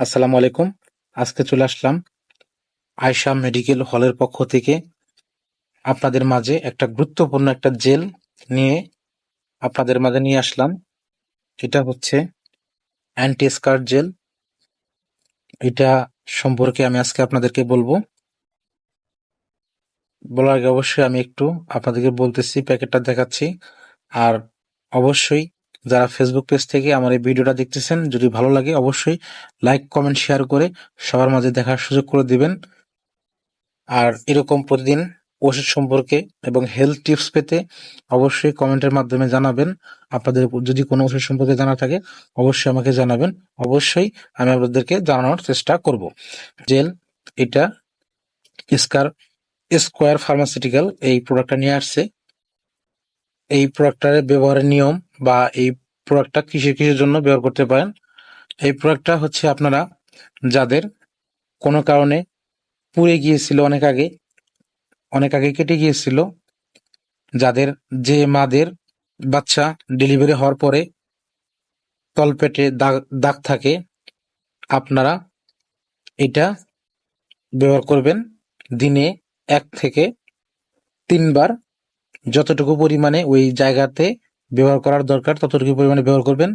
আসসালামু আলাইকুম। আজকে চলে আসলাম আয়শা মেডিকেল হলের পক্ষ থেকে। আপনাদের মাঝে একটা গুরুত্বপূর্ণ একটা জেল নিয়ে আপনাদের মাঝে নিয়ে আসলাম। এটা হচ্ছে অ্যান্টি স্কার জেল। এটা সম্পর্কে আমি আজকে আপনাদেরকে বলব। বলার আগে অবশ্যই আমি একটু আপনাদেরকে বলতেছি, প্যাকেটটা দেখাচ্ছি। আর অবশ্যই যারা ফেসবুক পেজ থেকে আমার এই ভিডিওটা দেখতেছেন, যদি ভালো লাগে অবশ্যই লাইক কমেন্ট শেয়ার করে সবার মাঝে দেখার সুযোগ করে দিবেন। আর এরকম প্রতিদিন ওষুধ সম্পর্কে এবং হেলথ টিপস পেতে অবশ্যই কমেন্টের মাধ্যমে জানাবেন। আপনাদের যদি কোনো ওষুধ সম্পর্কে জানা থাকে, অবশ্যই আমাকে জানাবেন। অবশ্যই আমি আপনাদেরকে জানানোর চেষ্টা করব। জেল এটা স্কার স্কোয়ার ফার্মাসিউটিক্যাল এই প্রোডাক্টটা নিয়ে আসছে। এই প্রোডাক্টটার ব্যবহারের নিয়ম বা এই প্রোডাক্টটা কিসের কিসের জন্য ব্যবহার করতে পারেন। এই প্রোডাক্টটা হচ্ছে আপনারা যাদের কোনো কারণে পুড়ে গিয়েছিল অনেক আগে অনেক আগে কেটে গিয়েছিল, যাদের যে মাদের বাচ্চা ডেলিভারি হওয়ার পরে তলপেটে দাগ দাগ থাকে, আপনারা এটা ব্যবহার করবেন দিনে এক থেকে তিনবার। যতটুকু পরিমাণে ওই জায়গাতে ব্যবহার করার দরকার, ততটুকু পরিমাণে ব্যবহার করবেন।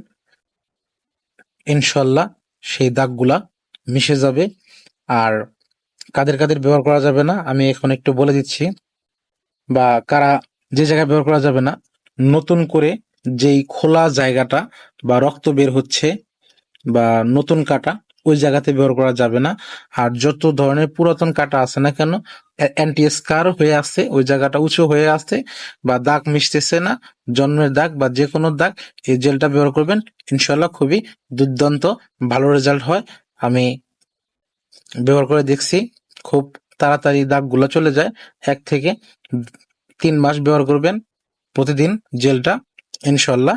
ইনশাল্লাহ সেই দাগগুলা মিশে যাবে আর কাদের কাদের ব্যবহার করা যাবে না, আমি এখন একটু বলে দিচ্ছি। বা কারা যে জায়গায় ব্যবহার করা যাবে না, নতুন করে যেই খোলা জায়গাটা বা রক্ত বের হচ্ছে বা নতুন কাটা, ওই জায়গাতে ব্যবহার করা যাবে না। আর যত ধরনের পুরাতন কাটা আছে না কেন অ্যান্টি হয়ে আসছে ওই জায়গাটা উঁচু হয়ে আসছে বা দাগ মিশতেছে না, জন্মের দাগ বা যে কোনো দাগ, এই জেলটা ব্যবহার করবেন ইনশাল্লাহ খুবই দুর্দান্ত, ভালো রেজাল্ট হয়। আমি ব্যবহার করে দেখছি, খুব তাড়াতাড়ি দাগগুলো চলে যায়, এক থেকে তিন মাস ব্যবহার করবেন প্রতিদিন জেলটা ইনশাল্লাহ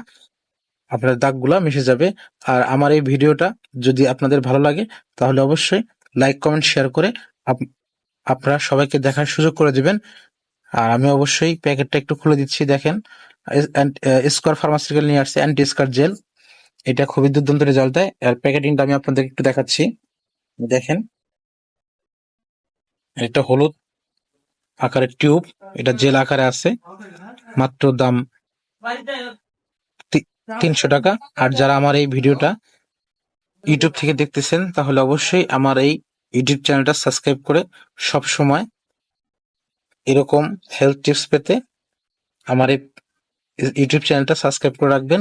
আপনার দাগগুলো মিশে যাবে। আর আমার এই ভিডিওটা যদি আপনাদের ভালো লাগে, তাহলে অবশ্যই লাইক কমেন্ট শেয়ার করে আপনারা সবাইকে দেখার সুযোগ করে দিবেন। আর আমি অবশ্যই প্যাকেটটা একটু খুলে দিচ্ছি, দেখেন। স্কোয়ার ফার্মাসিউটিক্যাল নিয়ে আসছে অ্যান্টি স্কার জেল এটা খুবই দুর্দান্ত রেজাল্ট দেয়। আর প্যাকেটিংটা আমি আপনাদের একটু দেখাচ্ছি। দেখেন। এটা হলুদ আকারের টিউব। এটা জেল আকারে আছে। মাত্র দাম তিনশো টাকা। আর যারা আমার এই ভিডিওটা ইউটিউব থেকে দেখতেছেন, তাহলে অবশ্যই আমার এই ইউটিউব চ্যানেলটা সাবস্ক্রাইব করে সব সময় এরকম হেলথ টিপস পেতে আমার এই ইউটিউব চ্যানেলটা সাবস্ক্রাইব করে রাখবেন।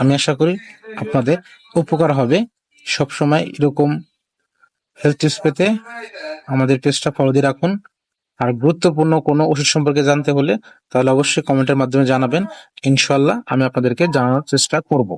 আমি আশা করি আপনাদের উপকার হবে। সব সময় এরকম হেলথ টিপস পেতে আমাদের পেজটা ফলো দিয়ে রাখুন। আর গুরুত্বপূর্ণ কোনো ওষুধ সম্পর্কে জানতে হলে তাহলে অবশ্যই কমেন্টের মাধ্যমে জানাবেন। ইনশাল্লাহ আমি আপনাদেরকে জানানোর চেষ্টা করব।